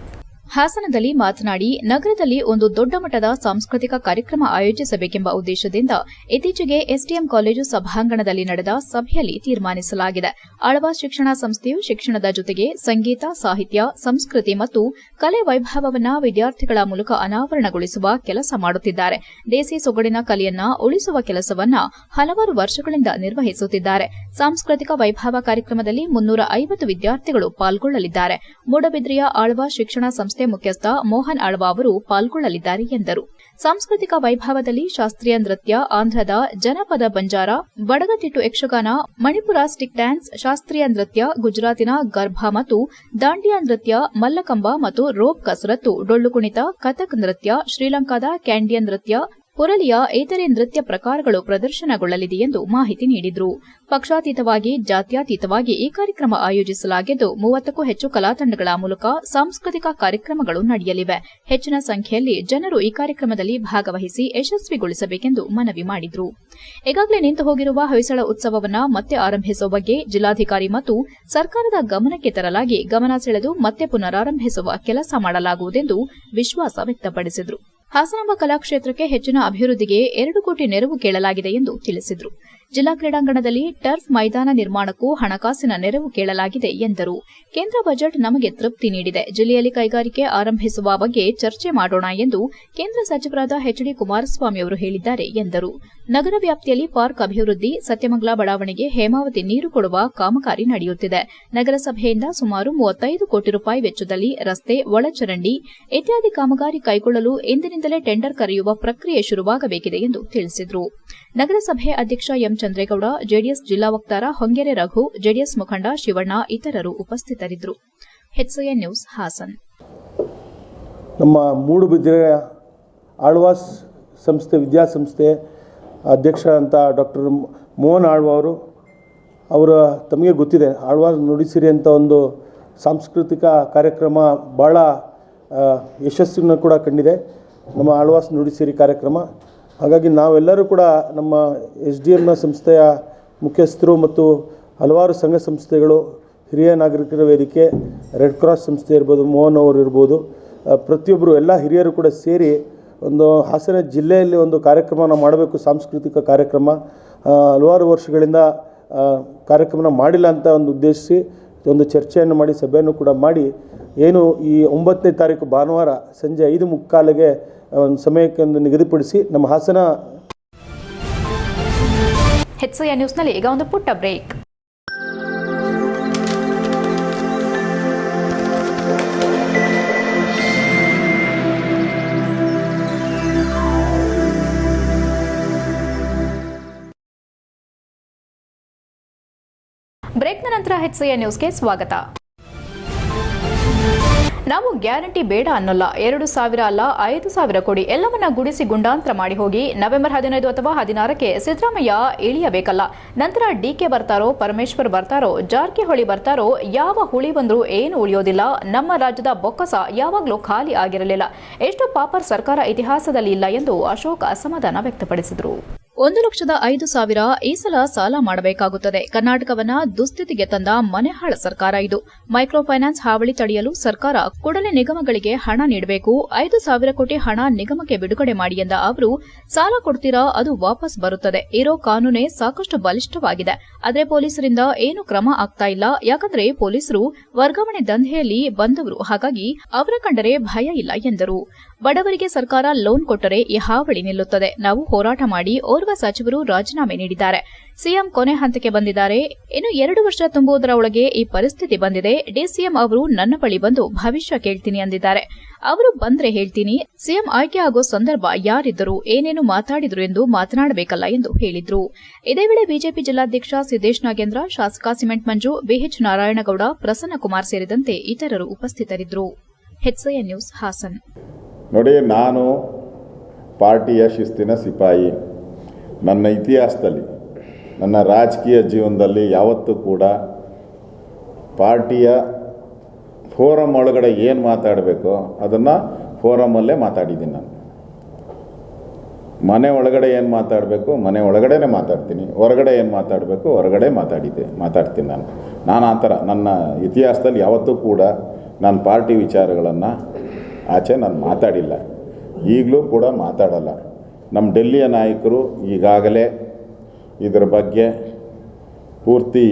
ಹಾಸನದಲ್ಲಿ ಮಾತನಾಡಿ, ನಗರದಲ್ಲಿ ಒಂದು ದೊಡ್ಡ ಮಟ್ಟದ ಸಾಂಸ್ಕೃತಿಕ ಕಾರ್ಯಕ್ರಮ ಆಯೋಜಿಸಬೇಕೆಂಬ ಉದ್ದೇಶದಿಂದ ಇತ್ತೀಚೆಗೆ ಎಸ್ಡಿಎಂ ಕಾಲೇಜು ಸಭಾಂಗಣದಲ್ಲಿ ನಡೆದ ಸಭೆಯಲ್ಲಿ ತೀರ್ಮಾನಿಸಲಾಗಿದೆ. ಆಳ್ವಾ ಶಿಕ್ಷಣ ಸಂಸ್ಥೆಯು ಶಿಕ್ಷಣದ ಜೊತೆಗೆ ಸಂಗೀತ, ಸಾಹಿತ್ಯ, ಸಂಸ್ಕೃತಿ ಮತ್ತು ಕಲೆ ವೈಭವವನ್ನ ವಿದ್ಯಾರ್ಥಿಗಳ ಮೂಲಕ ಅನಾವರಣಗೊಳಿಸುವ ಕೆಲಸ ಮಾಡುತ್ತಿದ್ದಾರೆ. ದೇಸಿ ಸೊಗಡಿನ ಕಲೆಯನ್ನ ಉಳಿಸುವ ಕೆಲಸವನ್ನ ಹಲವಾರು ವರ್ಷಗಳಿಂದ ನಿರ್ವಹಿಸುತ್ತಿದ್ದಾರೆ. ಸಾಂಸ್ಕೃತಿಕ ವೈಭವ ಕಾರ್ಯಕ್ರಮದಲ್ಲಿ ಮುನ್ನೂರ ಐವತ್ತು ವಿದ್ಯಾರ್ಥಿಗಳು ಪಾಲ್ಗೊಳ್ಳಲಿದ್ದಾರೆ. ಮೂಡಬಿದ್ರಿಯ ಆಳ್ವಾ ಶಿಕ್ಷಣ ಸಂಸ್ಥೆ ಮುಖ್ಯಸ್ಥ ಮೋಹನ್ ಆಳ್ವಾ ಅವರು ಪಾಲ್ಗೊಳ್ಳಲಿದ್ದಾರೆ ಎಂದರು. ಸಾಂಸ್ಕೃತಿಕ ವೈಭವದಲ್ಲಿ ಶಾಸ್ತ್ರೀಯ ನೃತ್ಯ, ಆಂಧ್ರದ ಜನಪದ ಬಂಜಾರ, ಬಡಗತಿಟ್ಟು ಯಕ್ಷಗಾನ, ಮಣಿಪುರ ಸ್ಟಿಕ್ ಡ್ಯಾನ್ಸ್, ಶಾಸ್ತ್ರೀಯ ನೃತ್ಯ, ಗುಜರಾತಿನ ಗರ್ಭ ಮತ್ತು ದಾಂಡಿಯಾ ನೃತ್ಯ, ಮಲ್ಲಕಂಬ ಮತ್ತು ರೋಪ್ ಕಸರತ್ತು ಡೊಳ್ಳು ಕುಣಿತ ಕಥಕ್ ನೃತ್ಯ, ಶ್ರೀಲಂಕಾದ ಕ್ಯಾಂಡಿಯನ್ ನೃತ್ಯ ಪುರಲಿಯ ಇತರೆ ನೃತ್ಯ ಪ್ರಕಾರಗಳು ಪ್ರದರ್ಶನಗೊಳ್ಳಲಿದೆ ಎಂದು ಮಾಹಿತಿ ನೀಡಿದರು. ಪಕ್ಷಾತೀತವಾಗಿ, ಜಾತ್ಯಾತೀತವಾಗಿ ಈ ಕಾರ್ಯಕ್ರಮ ಆಯೋಜಿಸಲಾಗಿದ್ದು, ಮೂವತ್ತಕ್ಕೂ ಹೆಚ್ಚು ಕಲಾತಂಡಗಳ ಮೂಲಕ ಸಾಂಸ್ಕೃತಿಕ ಕಾರ್ಯಕ್ರಮಗಳು ನಡೆಯಲಿವೆ. ಹೆಚ್ಚಿನ ಸಂಖ್ಯೆಯಲ್ಲಿ ಜನರು ಈ ಕಾರ್ಯಕ್ರಮದಲ್ಲಿ ಭಾಗವಹಿಸಿ ಯಶಸ್ವಿಗೊಳಿಸಬೇಕೆಂದು ಮನವಿ ಮಾಡಿದರು. ಈಗಾಗಲೇ ನಿಂತು ಹೋಗಿರುವ ಹೊಯ್ಸಳ ಉತ್ಸವವನ್ನು ಮತ್ತೆ ಆರಂಭಿಸುವ ಬಗ್ಗೆ ಜಿಲ್ಲಾಧಿಕಾರಿ ಮತ್ತು ಸರ್ಕಾರದ ಗಮನಕ್ಕೆ ತರಲಾಗಿ ಗಮನ ಸೆಳೆದು ಮತ್ತೆ ಪುನರಾರಂಭಿಸುವ ಕೆಲಸ ಮಾಡಲಾಗುವುದೆಂದು ವಿಶ್ವಾಸ ವ್ಯಕ್ತಪಡಿಸಿದರು. ಹಾಸನಾಂಬ ಕಲಾಕ್ಷೇತ್ರಕ್ಕೆ ಹೆಚ್ಚಿನ ಅಭಿವೃದ್ಧಿಗೆ ಎರಡು ಕೋಟಿ ನೆರವು ಕೇಳಲಾಗಿದೆ ಎಂದು ತಿಳಿಸಿದರು. ಜಿಲ್ಲಾ ಕ್ರೀಡಾಂಗಣದಲ್ಲಿ ಟರ್ಫ್ ಮೈದಾನ ನಿರ್ಮಾಣಕ್ಕೂ ಹಣಕಾಸಿನ ನೆರವು ಕೇಳಲಾಗಿದೆ ಎಂದರು. ಕೇಂದ್ರ ಬಜೆಟ್ ನಮಗೆ ತೃಪ್ತಿ ನೀಡಿದೆ. ಜಿಲ್ಲೆಯಲ್ಲಿ ಕೈಗಾರಿಕೆ ಆರಂಭಿಸುವ ಬಗ್ಗೆ ಚರ್ಚೆ ಮಾಡೋಣ ಎಂದು ಕೇಂದ್ರ ಸಚಿವರಾದ ಎಚ್ಡಿ ಕುಮಾರಸ್ವಾಮಿ ಅವರು ಹೇಳಿದ್ದಾರೆ ಎಂದರು. ನಗರ ವ್ಯಾಪ್ತಿಯಲ್ಲಿ ಪಾರ್ಕ್ ಅಭಿವೃದ್ಧಿ, ಸತ್ಯಮಂಗಲ ಬಡಾವಣೆಗೆ ಹೇಮಾವತಿ ನೀರು ಕೊಡುವ ಕಾಮಗಾರಿ ನಡೆಯುತ್ತಿದೆ. ನಗರಸಭೆಯಿಂದ ಸುಮಾರು ಮೂವತ್ತೈದು ಕೋಟಿ ರೂಪಾಯಿ ವೆಚ್ಚದಲ್ಲಿ ರಸ್ತೆ, ಒಳಚರಂಡಿ ಇತ್ಯಾದಿ ಕಾಮಗಾರಿ ಕೈಗೊಳ್ಳಲು ಇಂದಿನಿಂದಲೇ ಟೆಂಡರ್ ಕರೆಯುವ ಪ್ರಕ್ರಿಯೆ ಶುರುವಾಗಬೇಕಿದೆ ಎಂದು ತಿಳಿಸಿದರು. ನಗರಸಭೆ ಅಧ್ಯಕ್ಷ ಎಂ ಚಂದ್ರೇಗೌಡ, ಜೆಡಿಎಸ್ ಜಿಲ್ಲಾ ವಕ್ತಾರ ಹೊಂಗೆರೆ ರಘು, ಜೆಡಿಎಸ್ ಮುಖಂಡ ಶಿವಣ್ಣ ಇತರರು ಉಪಸ್ಥಿತರಿದ್ದರು. H N news Hassan. ನಮ್ಮ ಮೂಡುಬಿದ್ರೆ ಆಳ್ವಾಸ್ ಸಂಸ್ಥೆ ವಿದ್ಯಾಸಂಸ್ಥೆ ಅಧ್ಯಕ್ಷ ಅಂತ ಡಾಕ್ಟರ್ ಮೋಹನ್ ಆಳ್ವ ಅವರು, ಅವರ ತಮಗೆ ಗೊತ್ತಿದೆ. ಆಳ್ವಾಸ್ ನುಡಿಸಿರಿ ಅಂತ ಒಂದು ಸಾಂಸ್ಕೃತಿಕ ಕಾರ್ಯಕ್ರಮ ಭಾಳ ಯಶಸ್ಸನ್ನು ಕೂಡ ಕಂಡಿದೆ. ನಮ್ಮ ಆಳ್ವಾಸ್ ನುಡಿಸಿರಿ ಕಾರ್ಯಕ್ರಮ ಹಾಗಾಗಿ ನಾವೆಲ್ಲರೂ ಕೂಡ ನಮ್ಮ ಎಸ್ ಡಿ ಎಮ್ನ ಸಂಸ್ಥೆಯ ಮುಖ್ಯಸ್ಥರು ಮತ್ತು ಹಲವಾರು ಸಂಘ ಸಂಸ್ಥೆಗಳು, ಹಿರಿಯ ನಾಗರಿಕರ ವೇದಿಕೆ ರೆಡ್ ಕ್ರಾಸ್ ಸಂಸ್ಥೆ ಇರ್ಬೋದು, ಮೋಹನ್ ಅವರು ಇರ್ಬೋದು ಪ್ರತಿಯೊಬ್ಬರು ಎಲ್ಲ ಹಿರಿಯರು ಕೂಡ ಸೇರಿ ಒಂದು ಹಾಸನ ಜಿಲ್ಲೆಯಲ್ಲಿ ಒಂದು ಕಾರ್ಯಕ್ರಮನ ಮಾಡಬೇಕು, ಸಾಂಸ್ಕೃತಿಕ ಕಾರ್ಯಕ್ರಮ ಹಲವಾರು ವರ್ಷಗಳಿಂದ ಕಾರ್ಯಕ್ರಮನ ಮಾಡಿಲ್ಲ ಅಂತ ಒಂದು ಉದ್ದೇಶಿಸಿ ಒಂದು ಚರ್ಚೆಯನ್ನು ಮಾಡಿ, ಸಭೆಯನ್ನು ಕೂಡ ಮಾಡಿ, ಏನು ಈ ಒಂಬತ್ತನೇ ತಾರೀಕು ಭಾನುವಾರ ಸಂಜೆ ಐದು ಮುಕ್ಕಾಲಿಗೆ ಒಂದು ಸಮಯಕ್ಕೆ ಒಂದು ನಿಗದಿಪಡಿಸಿ ನಮ್ಮ ಹಾಸನ ಎಚ್ಎನ್ ನ್ಯೂಸ್ನಲ್ಲಿ ಈಗ ಒಂದು ಪುಟ್ಟ ಬ್ರೇಕ್. ಬ್ರೇಕ್ನ ನಂತರ ಎಚ್ಎನ್ ನ್ಯೂಸ್ಗೆ ಸ್ವಾಗತ. ನಾವು ಗ್ಯಾರಂಟಿ ಬೇಡ ಅನ್ನೋಲ್ಲ. ಎರಡು ಸಾವಿರ ಅಲ್ಲ, ಐದು ಸಾವಿರ ಕೊಡಿ. ಎಲ್ಲವನ್ನ ಗುಡಿಸಿ ಗುಂಡಾಂತರ ಮಾಡಿ ಹೋಗಿ. ನವೆಂಬರ್ ಹದಿನೈದು ಅಥವಾ ಹದಿನಾರಕ್ಕೆ ಸಿದ್ದರಾಮಯ್ಯ ಇಳಿಯಬೇಕಲ್ಲ. ನಂತರ ಡಿಕೆ ಬರ್ತಾರೋ, ಪರಮೇಶ್ವರ್ ಬರ್ತಾರೋ, ಜಾರಕಿಹೊಳಿ ಬರ್ತಾರೋ, ಯಾವ ಹುಳಿ ಬಂದರೂ ಏನು ಉಳಿಯೋದಿಲ್ಲ. ನಮ್ಮ ರಾಜ್ಯದ ಬೊಕ್ಕಸ ಯಾವಾಗಲೂ ಖಾಲಿ ಆಗಿರಲಿಲ್ಲ. ಎಷ್ಟು ಪಾಪರ್ ಸರ್ಕಾರ ಇತಿಹಾಸದಲ್ಲಿ ಇಲ್ಲ ಎಂದು ಅಶೋಕ್ ಅಸಮಾಧಾನ ವ್ಯಕ್ತಪಡಿಸಿದರು. ಒಂದು ಲಕ್ಷದ ಐದು ಸಾವಿರ ಈ ಸಲ ಸಾಲ ಮಾಡಬೇಕಾಗುತ್ತದೆ. ಕರ್ನಾಟಕವನ್ನ ದುಸ್ಥಿತಿಗೆ ತಂದ ಮನೆಹಾಳ ಸರ್ಕಾರ ಇದು. ಮೈಕ್ರೋ ಫೈನಾನ್ಸ್ ಹಾವಳಿ ತಡೆಯಲು ಸರ್ಕಾರ ಕೂಡಲೇ ನಿಗಮಗಳಿಗೆ ಹಣ ನೀಡಬೇಕು. ಐದು ಸಾವಿರ ಕೋಟಿ ಹಣ ನಿಗಮಕ್ಕೆ ಬಿಡುಗಡೆ ಮಾಡಿ ಎಂದ ಅವರು, ಸಾಲ ಕೊಡ್ತೀರಾ ಅದು ವಾಪಸ್ ಬರುತ್ತದೆ. ಇರೋ ಕಾನೂನೇ ಸಾಕಷ್ಟು ಬಲಿಷ್ಠವಾಗಿದೆ. ಆದರೆ ಪೊಲೀಸರಿಂದ ಏನು ಕ್ರಮ ಆಗ್ತಾ ಇಲ್ಲ. ಯಾಕಂದ್ರೆ ಪೊಲೀಸರು ವರ್ಗಾವಣೆ ದಂಧೆಯಲ್ಲಿ ಬಂದವರು. ಹಾಗಾಗಿ ಅವರ ಕಂಡರೆ ಭಯ ಇಲ್ಲ ಎಂದರು. ಬಡವರಿಗೆ ಸರ್ಕಾರ ಲೋನ್ ಕೊಟ್ಟರೆ ಈ ಹಾವಳಿ ನಿಲ್ಲುತ್ತದೆ. ನಾವು ಹೋರಾಟ ಮಾಡಿ ಓರ್ವ ಸಚಿವರು ರಾಜೀನಾಮೆ ನೀಡಿದ್ದಾರೆ. ಸಿಎಂ ಕೊನೆ ಹಂತಕ್ಕೆ ಬಂದಿದ್ದಾರೆ. ಇನ್ನು ಎರಡು ವರ್ಷ ತುಂಬುವುದರ ಒಳಗೆ ಈ ಪರಿಸ್ಥಿತಿ ಬಂದಿದೆ. ಡಿಸಿಎಂ ಅವರು ನನ್ನ ಬಳಿ ಬಂದು ಭವಿಷ್ಯ ಕೇಳ್ತೀನಿ ಅಂದಿದ್ದಾರೆ. ಅವರು ಬಂದ್ರೆ ಹೇಳ್ತೀನಿ, ಸಿಎಂ ಆಯ್ಕೆ ಆಗೋ ಸಂದರ್ಭ ಯಾರಿದ್ದರು, ಏನೇನು ಮಾತಾಡಿದ್ರು ಎಂದು ಮಾತನಾಡಬೇಕಲ್ಲ ಎಂದು ಹೇಳಿದ್ರು. ಇದೇ ವೇಳೆ ಬಿಜೆಪಿ ಜಿಲ್ಲಾಧ್ಯಕ್ಷ ಸಿದ್ದೇಶ್ ನಾಗೇಂದ್ರ, ಶಾಸಕ cement Manju B H Narayanagowda, Prasannakumar ಸೇರಿದಂತೆ ಇತರರು ಉಪಸ್ಥಿತರಿದ್ದರು. ನ್ಯೂಸ್ ಹಾಸನ್. ನೋಡಿ, ನಾನು ಪಾರ್ಟಿಯ ಶಿಸ್ತಿನ ಸಿಪಾಯಿ. ನನ್ನ ಇತಿಹಾಸದಲ್ಲಿ, ನನ್ನ ರಾಜಕೀಯ ಜೀವನದಲ್ಲಿ ಯಾವತ್ತೂ ಕೂಡ ಪಾರ್ಟಿಯ ಫೋರಮ್ ಒಳಗಡೆ ಏನು ಮಾತಾಡಬೇಕೋ ಅದನ್ನು ಫೋರಮಲ್ಲೇ ಮಾತಾಡಿದ್ದೀನಿ ನಾನು. ಮನೆ ಒಳಗಡೆ ಏನು ಮಾತಾಡಬೇಕು, ಮನೆ ಒಳಗಡೆನೇ ಮಾತಾಡ್ತೀನಿ. ಹೊರಗಡೆ ಏನು ಮಾತಾಡಬೇಕು, ಹೊರಗಡೆ ಮಾತಾಡಿದ್ದೆ, ಮಾತಾಡ್ತೀನಿ ನಾನು. ನಾನು ಆ ಥರ ನನ್ನ ಇತಿಹಾಸದಲ್ಲಿ ಯಾವತ್ತೂ ಕೂಡ ನಾನು ಪಾರ್ಟಿ ವಿಚಾರಗಳನ್ನು ಆಚೆ ನಾನು ಮಾತಾಡಿಲ್ಲ. ಈಗಲೂ ಕೂಡ ಮಾತಾಡಲ್ಲ. ನಮ್ಮ ಡೆಲ್ಲಿಯ ನಾಯಕರು ಈಗಾಗಲೇ ಇದರ ಬಗ್ಗೆ ಪೂರ್ತಿ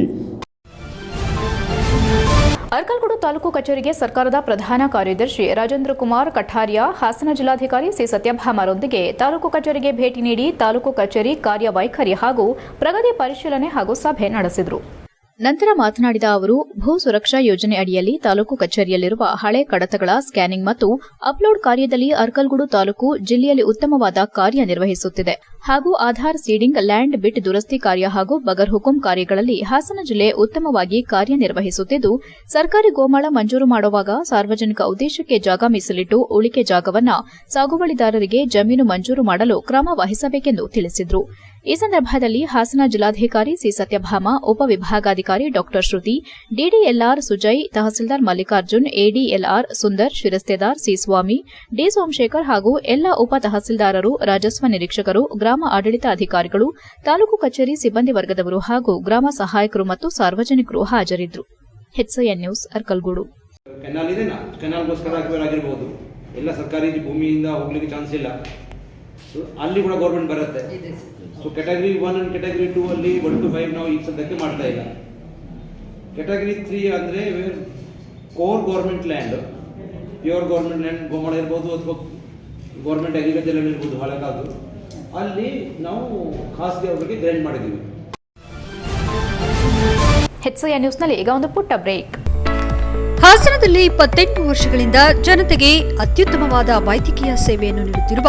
ಅರ್ಕಲ್ಗೂಡು ತಾಲೂಕು ಕಚೇರಿಗೆ ಸರ್ಕಾರದ ಪ್ರಧಾನ ಕಾರ್ಯದರ್ಶಿ ರಾಜೇಂದ್ರ ಕುಮಾರ್ ಕಠಾರಿಯಾ ಹಾಸನ ಜಿಲ್ಲಾಧಿಕಾರಿ ಸಿ ಸತ್ಯಭಾಮರೊಂದಿಗೆ ತಾಲೂಕು ಕಚೇರಿಗೆ ಭೇಟಿ ನೀಡಿ ತಾಲೂಕು ಕಚೇರಿ ಕಾರ್ಯವೈಖರಿ ಹಾಗೂ ಪ್ರಗತಿ ಪರಿಶೀಲನೆ ಹಾಗೂ ಸಭೆ ನಡೆಸಿದರು. ನಂತರ ಮಾತನಾಡಿದ ಅವರು, ಭೂ ಸುರಕ್ಷಾ ಯೋಜನೆ ಅಡಿಯಲ್ಲಿ ತಾಲೂಕು ಕಚೇರಿಯಲ್ಲಿರುವ ಹಳೆ ಕಡತಗಳ ಸ್ಕ್ಯಾನಿಂಗ್ ಮತ್ತು ಅಪ್ಲೋಡ್ ಕಾರ್ಯದಲ್ಲಿ ಅರ್ಕಲ್ಗೂಡು ತಾಲೂಕು ಜಿಲ್ಲೆಯಲ್ಲಿ ಉತ್ತಮವಾದ ಕಾರ್ಯನಿರ್ವಹಿಸುತ್ತಿದೆ ಹಾಗೂ ಆಧಾರ್ ಸೀಡಿಂಗ್, ಲ್ಯಾಂಡ್ ಬಿಟ್ ದುರಸ್ತಿ ಕಾರ್ಯ ಹಾಗೂ ಬಗರ್ ಹುಕುಂ ಕಾರ್ಯಗಳಲ್ಲಿ ಹಾಸನ ಜಿಲ್ಲೆ ಉತ್ತಮವಾಗಿ ಕಾರ್ಯನಿರ್ವಹಿಸುತ್ತಿದ್ದು ಸರ್ಕಾರಿ ಗೋಮಾಳ ಮಂಜೂರು ಮಾಡುವಾಗ ಸಾರ್ವಜನಿಕ ಉದ್ದೇಶಕ್ಕೆ ಜಾಗ ಮೀಸಲಿಟ್ಟು ಉಳಿಕೆ ಜಾಗವನ್ನು ಸಾಗುವಳಿದಾರರಿಗೆ ಜಮೀನು ಮಂಜೂರು ಮಾಡಲು ಕ್ರಮ ವಹಿಸಬೇಕೆಂದು ತಿಳಿಸಿದರು. ಈ ಸಂದರ್ಭದಲ್ಲಿ ಹಾಸನ ಜಿಲ್ಲಾಧಿಕಾರಿ ಸಿ ಸತ್ಯಭಾಮ ಉಪವಿಭಾಗಾಧಿಕಾರಿ Dr Shruti D D L R Sujay tahsildar Mallikarjun A D L R Sundar shirastedar C Swamy D Somashekar ಹಾಗೂ ಎಲ್ಲ ಉಪ ತಹಸೀಲ್ದಾರರು ರಾಜಸ್ವ ನಿರೀಕ್ಷಕರು ಗ್ರಾಮ ಆಡಳಿತ ಅಧಿಕಾರಿಗಳು ತಾಲೂಕು ಕಚೇರಿ ಸಿಬ್ಬಂದಿ ವರ್ಗದವರು ಹಾಗೂ ಗ್ರಾಮ ಸಹಾಯಕರು ಮತ್ತು ಸಾರ್ವಜನಿಕರು ಹಾಜರಿದ್ದರು. ನ್ಯೂಸ್ ಅರ್ಕಲ್ಗೂಡು. ಎಲ್ಲ ಸರ್ಕಾರಿ ಭೂಮಿಯಿಂದ ಹೋಗ್ಲಿಕ್ಕೆ ಚಾನ್ಸ್ ಇಲ್ಲ. ಅಲ್ಲಿ ಕೂಡ ಗೌರ್ಮೆಂಟ್ ಬರುತ್ತೆ. So category one and category two ಅಲ್ಲಿ ಒನ್ ಟು ಫೈವ್ ನಾವು ಈಗ ಸದ್ಯಕ್ಕೆ ಮಾಡ್ತಾ ಇಲ್ಲ. ಕೆಟಗರಿ ತ್ರೀ ಅಂದರೆ core government land pure government land ಗೋಮಾಳ ಇರ್ಬೋದು ಅಥವಾ ಗೌರ್ಮೆಂಟ್ ಅಗ್ರಿಕಲ್ಚರ್ ಲ್ಯಾಂಡ್ ಇರ್ಬೋದು ಹಳೆಗಾದ್ರು ಅಲ್ಲಿ ನಾವು ಖಾಸಗಿ ಅವರಿಗೆ ಗ್ರೈಂಡ್ ಮಾಡಿದ್ದೀವಿ. ಹೆಚ್ಐಎನ್ ನ್ಯೂಸ್ನಲ್ಲಿ ಈಗ ಒಂದು ಪುಟ್ಟ ಬ್ರೇಕ್ ಹಾಸನದಲ್ಲಿ ಇಪ್ಪತ್ತೆಂಟು ವರ್ಷಗಳಿಂದ ಜನತೆಗೆ ಅತ್ಯುತ್ತಮವಾದ ವೈದ್ಯಕೀಯ ಸೇವೆಯನ್ನು ನೀಡುತ್ತಿರುವ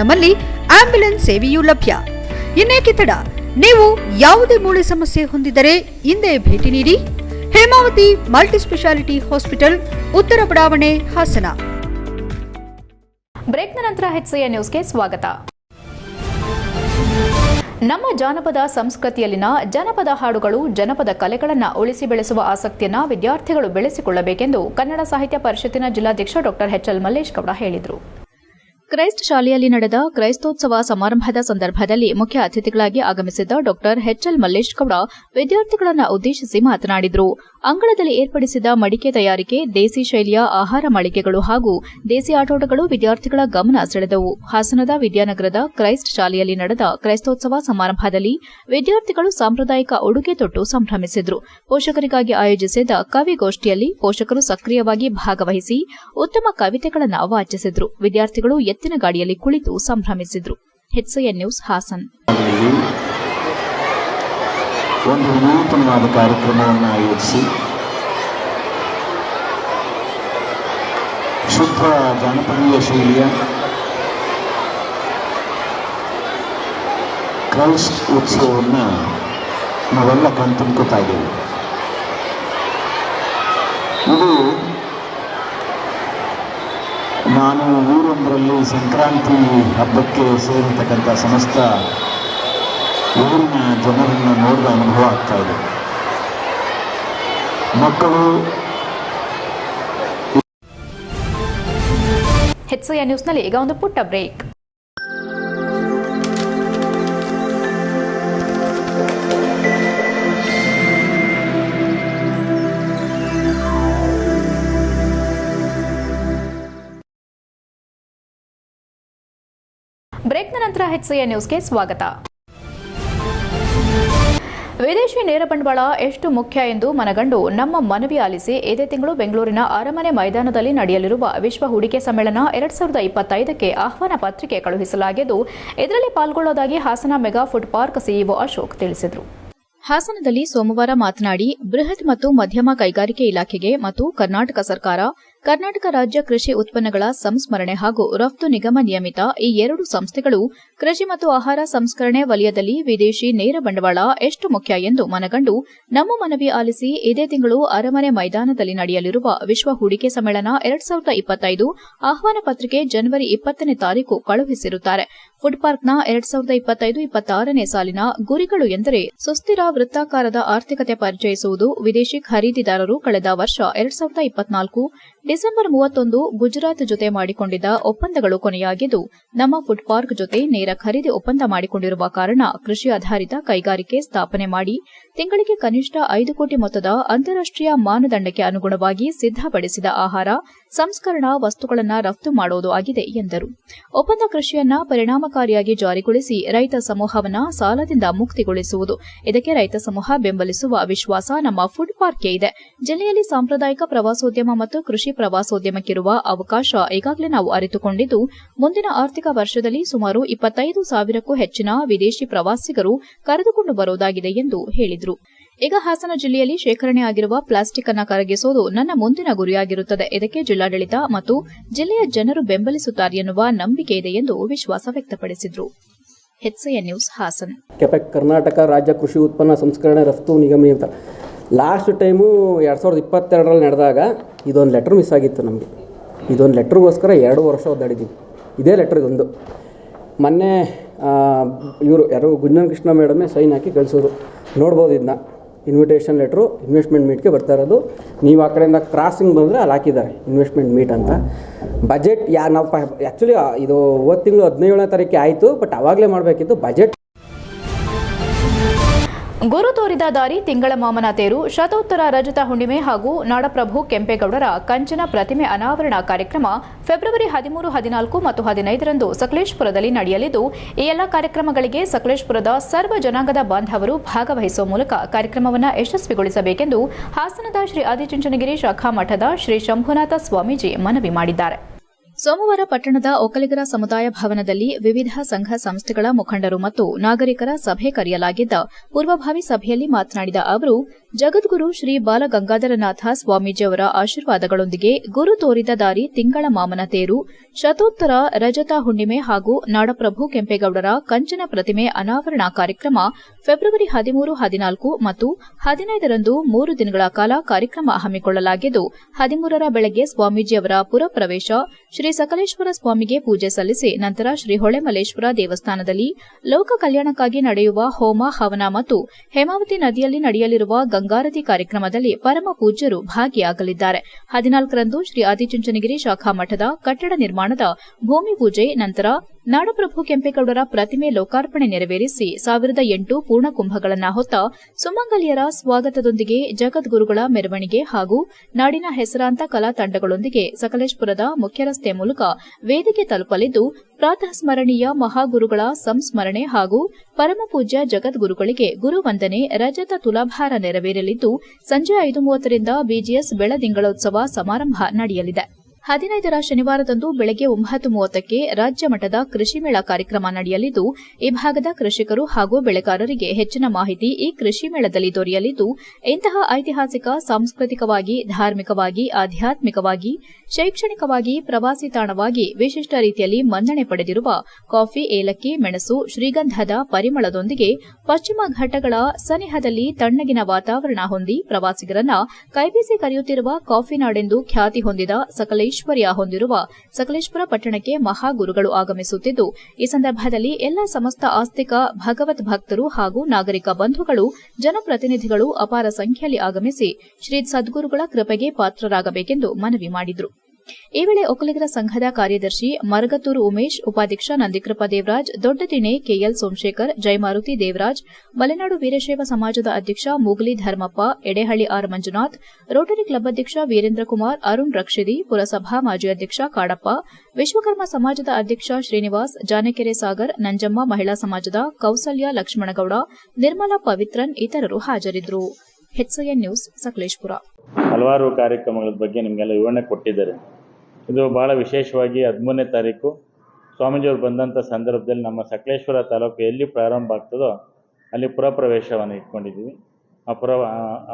ನಮ್ಮಲ್ಲಿ ಆಂಬ್ಯುಲೆನ್ಸ್ ಸೇವೆಯೂ ಲಭ್ಯ. ಇನ್ನೇಕೆ ತಡ? ನೀವು ಯಾವುದೇ ಮೂಳೆ ಸಮಸ್ಯೆ ಹೊಂದಿದರೆ ಹಿಂದೆ ಭೇಟಿ ನೀಡಿ. ಹೇಮಾವತಿ ಮಲ್ಟಿಸ್ಪೆಷಾಲಿಟಿ ಹಾಸ್ಪಿಟಲ್, ಉತ್ತರ ಬಡಾವಣೆ, ಹಾಸನ. ಬ್ರೇಕ್ನ ನಂತರ ಹೆಚ್ಸಿಯ ನ್ಯೂಸ್ಗೆ ಸ್ವಾಗತ. ನಮ್ಮ ಜಾನಪದ ಸಂಸ್ಕೃತಿಯಲ್ಲಿನ ಜನಪದ ಹಾಡುಗಳು ಜನಪದ ಕಲೆಗಳನ್ನು ಉಳಿಸಿ ಬೆಳೆಸುವ ಆಸಕ್ತಿಯನ್ನು ವಿದ್ಯಾರ್ಥಿಗಳು ಬೆಳೆಸಿಕೊಳ್ಳಬೇಕೆಂದು ಕನ್ನಡ ಸಾಹಿತ್ಯ ಪರಿಷತ್ತಿನ ಜಿಲ್ಲಾಧ್ಯಕ್ಷ ಡಾಕ್ಟರ್ ಎಚ್ಎಲ್ ಮಲ್ಲೇಶ್ ಗೌಡ ಹೇಳಿದರು. ಕ್ರೈಸ್ಟ್ ಶಾಲೆಯಲ್ಲಿ ನಡೆದ ಕ್ರೈಸ್ತೋತ್ಸವ ಸಮಾರಂಭದ ಸಂದರ್ಭದಲ್ಲಿ ಮುಖ್ಯ ಅತಿಥಿಗಳಾಗಿ ಆಗಮಿಸಿದ್ದ ಡಾಕ್ಟರ್ ಎಚ್ಎಲ್ ಮಲ್ಲೇಶ್ ಗೌಡ ವಿದ್ಯಾರ್ಥಿಗಳನ್ನು ಉದ್ದೇಶಿಸಿ ಮಾತನಾಡಿದರು. ಅಂಗಳದಲ್ಲಿ ಏರ್ಪಡಿಸಿದ ಮಡಿಕೆ ತಯಾರಿಕೆ, ದೇಸಿ ಶೈಲಿಯ ಆಹಾರ ಮಳಿಗೆಗಳು ಹಾಗೂ ದೇಸಿ ಆಟೋಟಗಳು ವಿದ್ಯಾರ್ಥಿಗಳ ಗಮನ ಸೆಳೆದವು. ಹಾಸನದ ವಿದ್ಯಾನಗರದ ಕ್ರೈಸ್ಟ್ ಶಾಲೆಯಲ್ಲಿ ನಡೆದ ಕ್ರೈಸ್ತೋತ್ಸವ ಸಮಾರಂಭದಲ್ಲಿ ವಿದ್ಯಾರ್ಥಿಗಳು ಸಾಂಪ್ರದಾಯಿಕ ಉಡುಗೆ ತೊಟ್ಟು ಸಂಭ್ರಮಿಸಿದ್ರು. ಪೋಷಕರಿಗಾಗಿ ಆಯೋಜಿಸಿದ್ದ ಕವಿಗೋಷ್ಠಿಯಲ್ಲಿ ಪೋಷಕರು ಸಕ್ರಿಯವಾಗಿ ಭಾಗವಹಿಸಿ ಉತ್ತಮ ಕವಿತೆಗಳನ್ನು ವಾಚಿಸಿದ್ರು. ವಿದ್ಯಾರ್ಥಿಗಳು ಎತ್ತಿನ ಗಾಡಿಯಲ್ಲಿ ಕುಳಿತು ಸಂಭ್ರಮಿಸಿದ್ರು. ನ್ಯೂಸ್ ಹಾಸನ್ ಒಂದು ವಿನೂತನವಾದ ಕಾರ್ಯಕ್ರಮವನ್ನು ಆಯೋಜಿಸಿ ಶುದ್ಧ ಜಾನಪದೀಯ ಶೈಲಿಯ ಕ್ರೈಸ್ಟ್ ಉತ್ಸವವನ್ನು ನಾವೆಲ್ಲ ಕಣ್ತುಂಬ್ಕೋತಾ ಇದ್ದೀವಿ ಇದು ನಾನು ಊರೊಂದರಲ್ಲಿ ಸಂಕ್ರಾಂತಿ ಹಬ್ಬಕ್ಕೆ ಸೇರಿರ್ತಕ್ಕಂಥ ಸಮಸ್ತ ಊರಿನ ಜನರನ್ನು ನೋಡಿದ ಅನುಭವ ಆಗ್ತಾ ಇದೆ. ಮಕ್ಕಳು ಹೆಚ್ಎನ್ ನ್ಯೂಸ್ನಲ್ಲಿ ಈಗ ಒಂದು ಪುಟ್ಟ ಬ್ರೇಕ್. ಬ್ರೇಕ್ನ ನಂತರ ಹೆಚ್ಎನ್ ನ್ಯೂಸ್ಗೆ ಸ್ವಾಗತ. ವಿದೇಶಿ ನೇರ ಬಂಡವಾಳ ಎಷ್ಟು ಮುಖ್ಯ ಎಂದು ಮನಗಂಡು ನಮ್ಮ ಮನವಿ ಆಲಿಸಿ ಇದೇ ತಿಂಗಳು ಬೆಂಗಳೂರಿನ ಅರಮನೆ ಮೈದಾನದಲ್ಲಿ ನಡೆಯಲಿರುವ ವಿಶ್ವ ಹೂಡಿಕೆ ಸಮ್ಮೇಳನ ಎರಡ್ ಸಾವಿರದ ಇಪ್ಪತ್ತೈದಕ್ಕೆ ಆಹ್ವಾನ ಪತ್ರಿಕೆ ಕಳುಹಿಸಲಾಗಿದ್ದು, ಇದರಲ್ಲಿ ಪಾಲ್ಗೊಳ್ಳೋದಾಗಿ Hassan mega food park C E O Ashok ತಿಳಿಸಿದರು. ಹಾಸನದಲ್ಲಿ ಸೋಮವಾರ ಮಾತನಾಡಿ, ಬೃಹತ್ ಮತ್ತು ಮಧ್ಯಮ ಕೈಗಾರಿಕೆ ಇಲಾಖೆಗೆ ಮತ್ತು ಕರ್ನಾಟಕ ಸರ್ಕಾರ ಕರ್ನಾಟಕ ರಾಜ್ಯ ಕೃಷಿ ಉತ್ಪನ್ನಗಳ ಸಂಸ್ಮರಣೆ ಹಾಗೂ ರಫ್ತು ನಿಗಮ ನಿಯಮಿತ ಈ ಎರಡು ಸಂಸ್ಥೆಗಳು ಕೃಷಿ ಮತ್ತು ಆಹಾರ ಸಂಸ್ಕರಣೆ ವಲಯದಲ್ಲಿ ವಿದೇಶಿ ನೇರ ಬಂಡವಾಳ ಎಷ್ಟು ಮುಖ್ಯ ಎಂದು ಮನಗಂಡು ನಮ್ಮ ಮನವಿ ಆಲಿಸಿ ಇದೇ ತಿಂಗಳು ಅರಮನೆ ಮೈದಾನದಲ್ಲಿ ನಡೆಯಲಿರುವ ವಿಶ್ವ ಹೂಡಿಕೆ ಸಮ್ಮೇಳನ ಎರಡ್ ಸಾವಿರದ ಇಪ್ಪತ್ತೈದು ಆಹ್ವಾನ ಪತ್ರಿಕೆ ಜನವರಿ ಇಪ್ಪತ್ತನೇ ತಾರೀಕು ಕಳುಹಿಸಿರುತ್ತಾರೆ. ಫುಡ್ ಪಾರ್ಕ್ನ ಎರಡ್ ಸಾವಿರದ ಇಪ್ಪತ್ತೈದು, ಇಪ್ಪತ್ತಾರನೇ ಸಾಲಿನ ಗುರಿಗಳು ಎಂದರೆ ಸುಸ್ಥಿರ ವೃತ್ತಾಕಾರದ ಆರ್ಥಿಕತೆ ಪರಿಚಯಿಸುವುದು ವಿದೇಶಿ ಖರೀದಿದಾರರು ಕಳೆದ ವರ್ಷ ಎರಡ್ ಸಾವಿರದ ಇಪ್ಪತ್ನಾಲ್ಕು ಡಿಸೆಂಬರ್ ಮೂವತ್ತೊಂದು ಗುಜರಾತ್ ಜೊತೆ ಮಾಡಿಕೊಂಡಿದ್ದ ಒಪ್ಪಂದಗಳು ಕೊನೆಯಾಗಿದ್ದು, ನಮ್ಮ ಫುಡ್ ಪಾರ್ಕ್ ಜೊತೆ ನೇರ ಖರೀದಿ ಒಪ್ಪಂದ ಮಾಡಿಕೊಂಡಿರುವ ಕಾರಣ ಕೃಷಿ ಆಧಾರಿತ ಕೈಗಾರಿಕೆ ಸ್ಥಾಪನೆ ಮಾಡಿ ತಿಂಗಳಿಗೆ ಕನಿಷ್ಠ ಐದು ಕೋಟಿ ಮೊತ್ತದ ಅಂತಾರಾಷ್ಟೀಯ ಮಾನದಂಡಕ್ಕೆ ಅನುಗುಣವಾಗಿ ಸಿದ್ದಪಡಿಸಿದ ಆಹಾರ, ಸಂಸ್ಕರಣಾ ವಸ್ತುಗಳನ್ನು ರಫ್ತು ಮಾಡುವುದು ಆಗಿದೆ ಎಂದರು. ಒಪ್ಪಂದ ಕೃಷಿಯನ್ನ ಪರಿಣಾಮಕಾರಿಯಾಗಿ ಜಾರಿಗೊಳಿಸಿ ರೈತ ಸಮೂಹವನ್ನ ಸಾಲದಿಂದ ಮುಕ್ತಿಗೊಳಿಸುವುದು. ಇದಕ್ಕೆ ರೈತ ಸಮೂಹ ಬೆಂಬಲಿಸುವ ವಿಶ್ವಾಸ ನಮ್ಮ ಫುಡ್ ಪಾರ್ಕ್ಗೆ ಇದೆ. ಜಿಲ್ಲೆಯಲ್ಲಿ ಸಾಂಪ್ರದಾಯಿಕ ಪ್ರವಾಸೋದ್ಯಮ ಮತ್ತು ಕೃಷಿ ಪ್ರವಾಸೋದ್ಯಮಕ್ಕಿರುವ ಅವಕಾಶ ಈಗಾಗಲೇ ನಾವು ಅರಿತುಕೊಂಡಿದ್ದು, ಮುಂದಿನ ಆರ್ಥಿಕ ವರ್ಷದಲ್ಲಿ ಸುಮಾರು ಇಪ್ಪತ್ತೈದು ಸಾವಿರಕ್ಕೂ ಹೆಚ್ಚಿನ ವಿದೇಶಿ ಪ್ರವಾಸಿಗರು ಕರೆದುಕೊಂಡು ಬರುವುದಾಗಿದೆ ಎಂದು ಹೇಳಿದರು. ಈಗ ಹಾಸನ ಜಿಲ್ಲೆಯಲ್ಲಿ ಶೇಖರಣೆ ಆಗಿರುವ ಪ್ಲಾಸ್ಟಿಕ್ ಅನ್ನು ಕರಗಿಸುವುದು ನನ್ನ ಮುಂದಿನ ಗುರಿಯಾಗಿರುತ್ತದೆ. ಇದಕ್ಕೆ ಜಿಲ್ಲಾಡಳಿತ ಮತ್ತು ಜಿಲ್ಲೆಯ ಜನರು ಬೆಂಬಲಿಸುತ್ತಾರೆ ಎನ್ನುವ ನಂಬಿಕೆ ಇದೆ ಎಂದು ವಿಶ್ವಾಸ ವ್ಯಕ್ತಪಡಿಸಿದರು. ನ್ಯೂಸ್ ಹಾಸನ್. ಕೆಪೆಕ್ ಕರ್ನಾಟಕ ರಾಜ್ಯ ಕೃಷಿ ಉತ್ಪನ್ನ ಸಂಸ್ಕರಣೆ ರಫ್ತು ನಿಗಮ ಅಂತ. ಲಾಸ್ಟ್ ಟೈಮು ಎರಡು ಸಾವಿರದ ಇಪ್ಪತ್ತೆರಡರಲ್ಲಿ ನಡೆದಾಗ ಇದೊಂದು ಲೆಟ್ರ್ ಮಿಸ್ ಆಗಿತ್ತು ನಮಗೆ. ಇದೊಂದು ಲೆಟ್ರಿಗೋಸ್ಕರ ಎರಡು ವರ್ಷ ಒದ್ದಾಡಿದ್ದೀವಿ ಇದೇ ಲೆಟ್ರ್ ಇದೊಂದು. ಮೊನ್ನೆ ಇವರು ಯಾರು ಗುಂಜನ್ ಕೃಷ್ಣ ಮೇಡಮೇ ಸೈನ್ ಹಾಕಿ ಕಳಿಸೋರು. ನೋಡ್ಬೋದು ಇದನ್ನ. ಇನ್ವಿಟೇಷನ್ ಲೆಟ್ರು ಇನ್ವೆಸ್ಟ್ಮೆಂಟ್ ಮೀಟ್ಗೆ ಬರ್ತಾ ಇರೋದು. ನೀವು ಆ ಕಡೆಯಿಂದ ಕ್ರಾಸಿಂಗ್ ಬಂದರೆ ಅಲ್ಲಿ ಹಾಕಿದ್ದಾರೆ ಇನ್ವೆಸ್ಟ್ಮೆಂಟ್ ಮೀಟ್ ಅಂತ. ಬಜೆಟ್ ಯಾ, ನಾವು ಆ್ಯಕ್ಚುಲಿ ಇದು, ಹೋದ ತಿಂಗಳು ಹದಿನೇಳನೇ ತಾರೀಕಿಗೆ ಆಯಿತು ಬಟ್ ಆವಾಗಲೇ ಮಾಡಬೇಕಿತ್ತು. ಬಜೆಟ್ ಗುರು ತೋರಿದ ದಾರಿ, ತಿಂಗಳ ಮಾಮನ ತೇರು, ಶತೋತ್ತರ ರಜತ ಹುಣ್ಣಿಮೆ ಹಾಗೂ ನಾಡಪ್ರಭು ಕೆಂಪೇಗೌಡರ ಕಂಚನ ಪ್ರತಿಮೆ ಅನಾವರಣ ಕಾರ್ಯಕ್ರಮ ಫೆಬ್ರವರಿ ಹದಿಮೂರು, ಹದಿನಾಲ್ಕು ಮತ್ತು ಹದಿನೈದರಂದು ಸಕಲೇಶ್ಪುರದಲ್ಲಿ ನಡೆಯಲಿದ್ದು, ಈ ಎಲ್ಲ ಕಾರ್ಯಕ್ರಮಗಳಿಗೆ ಸಕಲೇಶ್ಪುರದ ಸರ್ವ ಜನಾಂಗದ ಬಾಂಧವರು ಭಾಗವಹಿಸುವ ಮೂಲಕ ಕಾರ್ಯಕ್ರಮವನ್ನು ಯಶಸ್ವಿಗೊಳಿಸಬೇಕೆಂದು ಹಾಸನದ ಶ್ರೀ ಆದಿಚುಂಚನಗಿರಿ ಶಾಖಾ ಮಠದ ಶ್ರೀ ಶಂಭುನಾಥ ಸ್ವಾಮೀಜಿ ಮನವಿ ಮಾಡಿದ್ದಾರೆ. ಸೋಮವಾರ ಪಟ್ಟಣದ ಒಕ್ಕಲಿಗರ ಸಮುದಾಯ ಭವನದಲ್ಲಿ ವಿವಿಧ ಸಂಘ ಸಂಸ್ಥೆಗಳ ಮುಖಂಡರು ಮತ್ತು ನಾಗರಿಕರ ಸಭೆ ಕರೆಯಲಾಗಿದ್ದ ಪೂರ್ವಭಾವಿ ಸಭೆಯಲ್ಲಿ ಮಾತನಾಡಿದ ಅವರು, ಜಗದ್ಗುರು ಶ್ರೀ ಬಾಲಗಂಗಾಧರನಾಥ ಸ್ವಾಮೀಜಿಯವರ ಆಶೀರ್ವಾದಗಳೊಂದಿಗೆ ಗುರು ತೋರಿದ ದಾರಿ ತಿಂಗಳ ಮಾಮನ ತೇರು, ಶತೋತ್ತರ ರಜತ ಹುಣ್ಣಿಮೆ ಹಾಗೂ ನಾಡಪ್ರಭು ಕೆಂಪೇಗೌಡರ ಕಂಚನ ಪ್ರತಿಮೆ ಅನಾವರಣ ಕಾರ್ಯಕ್ರಮ ಫೆಬ್ರವರಿ ಹದಿಮೂರು, ಹದಿನಾಲ್ಕು ಮತ್ತು ಹದಿನೈದರಂದು ಮೂರು ದಿನಗಳ ಕಾಲ ಕಾರ್ಯಕ್ರಮ ಹಮ್ಮಿಕೊಳ್ಳಲಾಗಿದ್ದು, ಹದಿಮೂರರ ಬೆಳಗ್ಗೆ ಸ್ವಾಮೀಜಿಯವರ ಪುರಪ್ರವೇಶ ಶ್ರೀ ಸಕಲೇಶ್ವರ ಸ್ವಾಮಿಗೆ ಪೂಜೆ ಸಲ್ಲಿಸಿ ನಂತರ ಶ್ರೀ ಹೊಳೆಮಲ್ಲೇಶ್ವರ ದೇವಸ್ಥಾನದಲ್ಲಿ ಲೋಕ ಕಲ್ಯಾಣಕ್ಕಾಗಿ ನಡೆಯುವ ಹೋಮ, ಹವನ ಮತ್ತು ಹೇಮಾವತಿ ನದಿಯಲ್ಲಿ ನಡೆಯಲಿರುವ ಗಂಗಾರತಿ ಕಾರ್ಯಕ್ರಮದಲ್ಲಿ ಪರಮ ಪೂಜ್ಯರು ಭಾಗಿಯಾಗಲಿದ್ದಾರೆ. ಹದಿನಾಲ್ಕರಂದು ಶ್ರೀ ಆದಿಚುಂಚನಗಿರಿ ಶಾಖಾ ಮಠದ ಕಟ್ಟಡ ನಿರ್ಮಾಣದ ಭೂಮಿ ಪೂಜೆ ನಂತರ ನಾಡಪ್ರಭು ಕೆಂಪೇಗೌಡರ ಪ್ರತಿಮೆ ಲೋಕಾರ್ಪಣೆ ನೆರವೇರಿಸಿ ಸಾವಿರದ ಎಂಟು ಪೂರ್ಣಕುಂಭಗಳನ್ನ ಹೊತ್ತ ಸುಮಂಗಲಿಯರ ಸ್ವಾಗತದೊಂದಿಗೆ ಜಗದ್ಗುರುಗಳ ಮೆರವಣಿಗೆ ಹಾಗೂ ನಾಡಿನ ಹೆಸರಾಂತ ಕಲಾ ತಂಡಗಳೊಂದಿಗೆ ಸಕಲೇಶ್ಪುರದ ಮುಖ್ಯರಸ್ತೆ ಮೂಲಕ ವೇದಿಕೆ ತಲುಪಲಿದ್ದು ಪ್ರಾತಃ ಸ್ಮರಣೀಯ ಮಹಾಗುರುಗಳ ಸಂಸ್ಮರಣೆ ಹಾಗೂ ಪರಮಪೂಜ್ಯ ಜಗದ್ಗುರುಗಳಿಗೆ ಗುರುವಂದನೆ, ರಜತ ತುಲಾಭಾರ ನೆರವೇರಲಿದ್ದು, ಸಂಜೆ ಐದು ಮೂವತ್ತರಿಂದ ಬಿಜಿಎಸ್ ಬೆಳದಿಂಗಳೋತ್ಸವ ಸಮಾರಂಭ ನಡೆಯಲಿದೆ. ಹದಿನೈದರ ಶನಿವಾರದಂದು ಬೆಳಗ್ಗೆ ಒಂಬತ್ತು ಮೂವತ್ತಕ್ಕೆ ರಾಜ್ಯ ಮಟ್ಟದ ಕೃಷಿ ಮೇಳ ಕಾರ್ಯಕ್ರಮ ನಡೆಯಲಿದ್ದು, ಈ ಭಾಗದ ಕೃಷಿಕರು ಹಾಗೂ ಬೆಳೆಗಾರರಿಗೆ ಹೆಚ್ಚಿನ ಮಾಹಿತಿ ಈ ಕೃಷಿ ಮೇಳದಲ್ಲಿ ದೊರೆಯಲಿದ್ದು, ಇಂತಹ ಐತಿಹಾಸಿಕ, ಸಾಂಸ್ಕೃತಿಕವಾಗಿ, ಧಾರ್ಮಿಕವಾಗಿ, ಆಧ್ಯಾತ್ಮಿಕವಾಗಿ, ಶೈಕ್ಷಣಿಕವಾಗಿ, ಪ್ರವಾಸಿ ತಾಣವಾಗಿ ವಿಶಿಷ್ಟ ರೀತಿಯಲ್ಲಿ ಮನ್ನಣೆ ಪಡೆದಿರುವ ಕಾಫಿ ಏಲಕ್ಕಿ, ಮೆಣಸು, ಶ್ರೀಗಂಧದ ಪರಿಮಳದೊಂದಿಗೆ ಪಶ್ಚಿಮ ಘಟ್ಟಗಳ ಸನಿಹದಲ್ಲಿ ತಣ್ಣಗಿನ ವಾತಾವರಣ ಹೊಂದಿ ಪ್ರವಾಸಿಗರನ್ನ ಕೈಬೀಸಿ ಕರೆಯುತ್ತಿರುವ ಕಾಫಿ ನಾಡೆಂದು ಖ್ಯಾತಿ ಹೊಂದಿದ ಸಕಲೇಶ್ವರ್ಯ ಹೊಂದಿರುವ ಸಕಲೇಶ್ವರ ಪಟ್ಟಣಕ್ಕೆ ಮಹಾಗುರುಗಳು ಆಗಮಿಸುತ್ತಿದ್ದು, ಈ ಸಂದರ್ಭದಲ್ಲಿ ಎಲ್ಲ ಸಮಸ್ತ ಆಸ್ತಿಕ, ಭಗವತ್ ಭಕ್ತರು ಹಾಗೂ ನಾಗರಿಕ ಬಂಧುಗಳು, ಜನಪ್ರತಿನಿಧಿಗಳು ಅಪಾರ ಸಂಖ್ಯೆಯಲ್ಲಿ ಆಗಮಿಸಿ ಶ್ರೀ ಸದ್ಗುರುಗಳ ಕೃಪೆಗೆ ಪಾತ್ರರಾಗಬೇಕೆಂದು ಮನವಿ ಮಾಡಿದರು. ಈ ವೇಳೆ ಒಕ್ಕಲಿಗರ ಸಂಘದ ಕಾರ್ಯದರ್ಶಿ ಮರಗತ್ತೂರು ಉಮೇಶ್, ಉಪಾಧ್ಯಕ್ಷ ನಂದಿಕೃಪ ದೇವರಾಜ್ ದೊಡ್ಡದಿಣೆ ಕೆಎಲ್ ಸೋಮಶೇಖರ್, ಜಯಮಾರುತಿ ದೇವರಾಜ್, ಮಲೆನಾಡು ವೀರಶೈವ ಸಮಾಜದ ಅಧ್ಯಕ್ಷ Moogali Dharmappa, Edehalli R Manjunath, Rotary club ಅಧ್ಯಕ್ಷ ವೀರೇಂದ್ರ ಕುಮಾರ್, ಅರುಣ್ ರಕ್ಷಿದಿ, ಪುರಸಭಾ ಮಾಜಿ ಅಧ್ಯಕ್ಷ ಕಾಡಪ್ಪ, ವಿಶ್ವಕರ್ಮ ಸಮಾಜದ ಅಧ್ಯಕ್ಷ ಶ್ರೀನಿವಾಸ್, ಜಾನಕೆರೆ ಸಾಗರ್, ನಂಜಮ್ಮ ಮಹಿಳಾ ಸಮಾಜದ ಕೌಸಲ್ಯ ಲಕ್ಷ್ಮಣಗೌಡ, ನಿರ್ಮಲಾ ಪವಿತ್ರನ್ ಇತರರು ಹಾಜರಿದ್ದರು. ನ್ಯೂಸ್ ಸಕಲೇಶ್ಪುರ. ಹಲವಾರು ಕಾರ್ಯಕ್ರಮಗಳ ಬಗ್ಗೆ ನಿಮಗೆಲ್ಲ ವಿವರಣೆ ಕೊಟ್ಟಿದ್ದಾರೆ. ಇದು ಭಾಳ ವಿಶೇಷವಾಗಿ ಹದಿಮೂರನೇ ತಾರೀಕು ಸ್ವಾಮೀಜಿಯವರು ಬಂದಂಥ ಸಂದರ್ಭದಲ್ಲಿ ನಮ್ಮ ಸಕಲೇಶ್ವರ ತಾಲೂಕು ಎಲ್ಲಿ ಪ್ರಾರಂಭ ಆಗ್ತದೋ ಅಲ್ಲಿ ಪುರಪ್ರವೇಶವನ್ನು ಇಟ್ಕೊಂಡಿದ್ದೀವಿ. ಆ ಪುರ,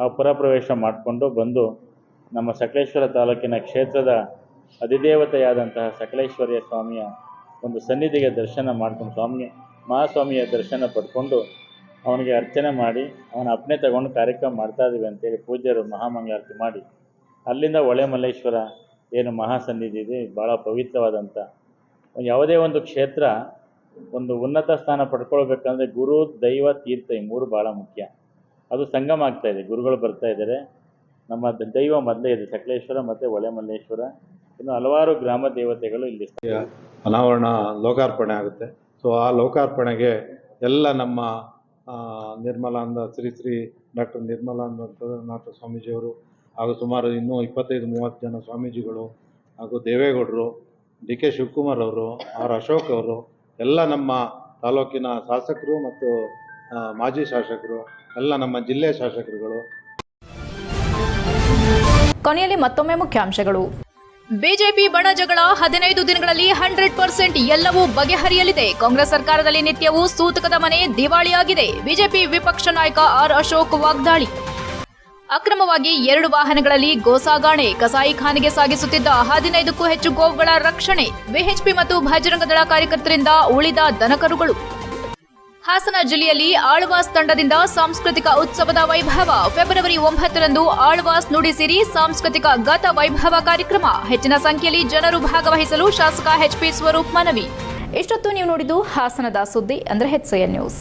ಆ ಪುರಪ್ರವೇಶ ಮಾಡಿಕೊಂಡು ಬಂದು ನಮ್ಮ ಸಕಲೇಶ್ವರ ತಾಲೂಕಿನ ಕ್ಷೇತ್ರದ ಅಧಿದೇವತೆಯಾದಂತಹ ಸಕಲೇಶ್ವರಿಯ ಸ್ವಾಮಿಯ ಒಂದು ಸನ್ನಿಧಿಗೆ ದರ್ಶನ ಮಾಡ್ಕೊಂಡು ಸ್ವಾಮಿ ಮಹಾಸ್ವಾಮಿಯ ದರ್ಶನ ಪಡ್ಕೊಂಡು ಅವನಿಗೆ ಅರ್ಚನೆ ಮಾಡಿ ಅವನ ಅಪ್ಪನೆ ತಗೊಂಡು ಕಾರ್ಯಕ್ರಮ ಮಾಡ್ತಾ ಇದ್ದೀವಿ ಅಂತೇಳಿ ಪೂಜ್ಯರು ಮಹಾಮಂಗಳಾರತಿ ಮಾಡಿ. ಅಲ್ಲಿಂದ ಹೊಳೆ ಮಲ್ಲೇಶ್ವರ ಏನು ಮಹಾಸನ್ನಿಧಿ ಇದೆ ಭಾಳ ಪವಿತ್ರವಾದಂಥ ಯಾವುದೇ ಒಂದು ಕ್ಷೇತ್ರ ಒಂದು ಉನ್ನತ ಸ್ಥಾನ ಪಡ್ಕೊಳ್ಬೇಕಂದ್ರೆ ಗುರು, ದೈವ, ತೀರ್ಥ ಈ ಮೂರು ಭಾಳ ಮುಖ್ಯ. ಅದು ಸಂಗಮ ಆಗ್ತಾ ಇದೆ, ಗುರುಗಳು ಬರ್ತಾ ಇದ್ದಾರೆ ನಮ್ಮ ದೈವ ಮೊದಲೇ ಇದೆ, ಸಕಲೇಶ್ವರ ಮತ್ತು ಒಳೆಮಲ್ಲೇಶ್ವರ ಇನ್ನು ಹಲವಾರು ಗ್ರಾಮ ದೇವತೆಗಳು ಇಲ್ಲಿ ಅನಾವರಣ ಲೋಕಾರ್ಪಣೆ ಆಗುತ್ತೆ. ಸೊ ಆ ಲೋಕಾರ್ಪಣೆಗೆ ಎಲ್ಲ ನಮ್ಮ ನಿರ್ಮಲಾನಂದ ಶ್ರೀ ಶ್ರೀ ಡಾಕ್ಟರ್ ನಿರ್ಮಲಾನಂದನಾಥ ಸ್ವಾಮೀಜಿಯವರು ಹಾಗೂ ಸುಮಾರು ಇನ್ನೂ ಇಪ್ಪತ್ತೈದು, ಮೂವತ್ತು ಜನ ಸ್ವಾಮೀಜಿಗಳು ಹಾಗೂ ದೇವೇಗೌಡರು ಡಿ ಕೆ ಶಿವಕುಮಾರ್ ಅವರು, ಆರ್. ಅಶೋಕ್ ಅವರು, ಎಲ್ಲ ನಮ್ಮ ತಾಲೂಕಿನ ಶಾಸಕರು ಮತ್ತು ಮಾಜಿ ಶಾಸಕರು, ಎಲ್ಲ ನಮ್ಮ ಜಿಲ್ಲೆಯ ಶಾಸಕರುಗಳು. ಕೊನೆಯಲ್ಲಿ ಮತ್ತೊಮ್ಮೆ ಮುಖ್ಯಾಂಶಗಳು. ಬಿಜೆಪಿ ಬಣ ಜಗಳ ಹದಿನೈದು ದಿನಗಳಲ್ಲಿ ಹಂಡ್ರೆಡ್ ಪರ್ಸೆಂಟ್ ಎಲ್ಲವೂ ಬಗೆಹರಿಯಲಿದೆ. ಕಾಂಗ್ರೆಸ್ ಸರ್ಕಾರದಲ್ಲಿ ನಿತ್ಯವೂ ಸೂತಕದ ಮನೆ ದಿವಾಳಿಯಾಗಿದೆ. ಬಿಜೆಪಿ ವಿಪಕ್ಷ ನಾಯಕ ಆರ್. ಅಶೋಕ್ ವಾಗ್ದಾಳಿ. ಅಕ್ರಮವಾಗಿ ಎರಡು ವಾಹನಗಳಲ್ಲಿ ಗೋಸಾಗಾಣೆ ಕಸಾಯಿಖಾನೆಗೆ ಸಾಗಿಸುತ್ತಿದ್ದ ಹದಿನೈದಕ್ಕೂ ಹೆಚ್ಚು ಗೋವುಗಳ ರಕ್ಷಣೆ ವಿಎಚ್ಪಿ ಮತ್ತು ಭಜರಂಗದಳ ಕಾರ್ಯಕರ್ತರಿಂದ ಉಳಿದ ದನಕರುಗಳು. ಹಾಸನ ಜಿಲ್ಲೆಯಲ್ಲಿ ಆಳ್ವಾಸ್ ತಂಡದಿಂದ ಸಾಂಸ್ಕೃತಿಕ ಉತ್ಸವದ ವೈಭವ. ಫೆಬ್ರವರಿ ಒಂಬತ್ತರಂದು ಆಳ್ವಾಸ್ ನುಡಿಸಿರಿ ಸಾಂಸ್ಕೃತಿಕ ಗತ ವೈಭವ ಕಾರ್ಯಕ್ರಮ. ಹೆಚ್ಚಿನ ಸಂಖ್ಯೆಯಲ್ಲಿ ಜನರು ಭಾಗವಹಿಸಲು ಶಾಸಕ ಎಚ್ಪಿ ಸ್ವರೂಪ್ ಮನವಿ. ಇಷ್ಟೊತ್ತು ನೀವು ನೋಡಿದ್ದು ಹಾಸನದ ಸುದ್ದಿ ಅಂದ್ರೆ ಹೆಚ್ಸೆಯ ನ್ಯೂಸ್.